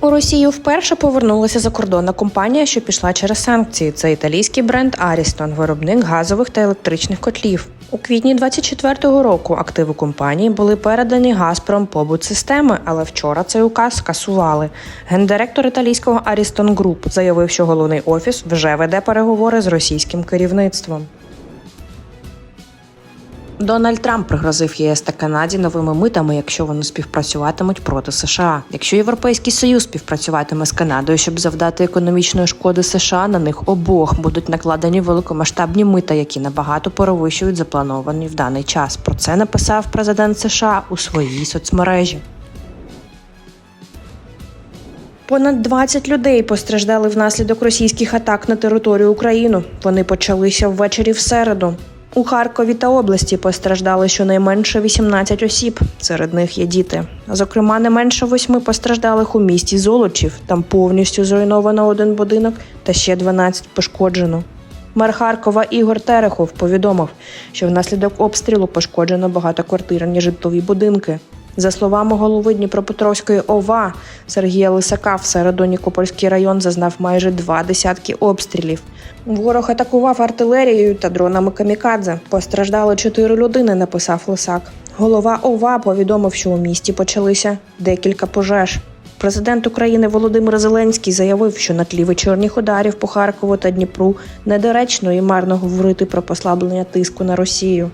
У Росію вперше повернулася закордонна компанія, що пішла через санкції. Це італійський бренд Арістон, виробник газових та електричних котлів. У квітні 24-го року активи компанії були передані Газпром побут системи, але вчора цей указ скасували. Гендиректор італійського Арістон Груп заявив, що головний офіс вже веде переговори з російським керівництвом. Дональд Трамп пригрозив ЄС та Канаді новими митами, якщо вони співпрацюватимуть проти США. Якщо Європейський Союз співпрацюватиме з Канадою, щоб завдати економічної шкоди США, на них обох будуть накладені великомасштабні мита, які набагато перевищують заплановані в даний час. Про це написав президент США у своїй соцмережі. Понад 20 людей постраждали внаслідок російських атак на територію України. Вони почалися ввечері в середу. У Харкові та області постраждали щонайменше 18 осіб. Серед них є діти. Зокрема, не менше восьми постраждалих у місті Золочів. Там повністю зруйновано один будинок та ще 12 пошкоджено. Мер Харкова Ігор Терехов повідомив, що внаслідок обстрілу пошкоджено багатоквартирні житлові будинки. За словами голови Дніпропетровської ОВА Сергія Лисака, в середу Нікопольський район зазнав майже два десятки обстрілів. Ворог атакував артилерією та дронами камікадзе. Постраждали чотири людини, написав Лисак. Голова ОВА повідомив, що у місті почалися декілька пожеж. Президент України Володимир Зеленський заявив, що на тлі вечірніх ударів по Харкову та Дніпру недоречно і марно говорити про послаблення тиску на Росію.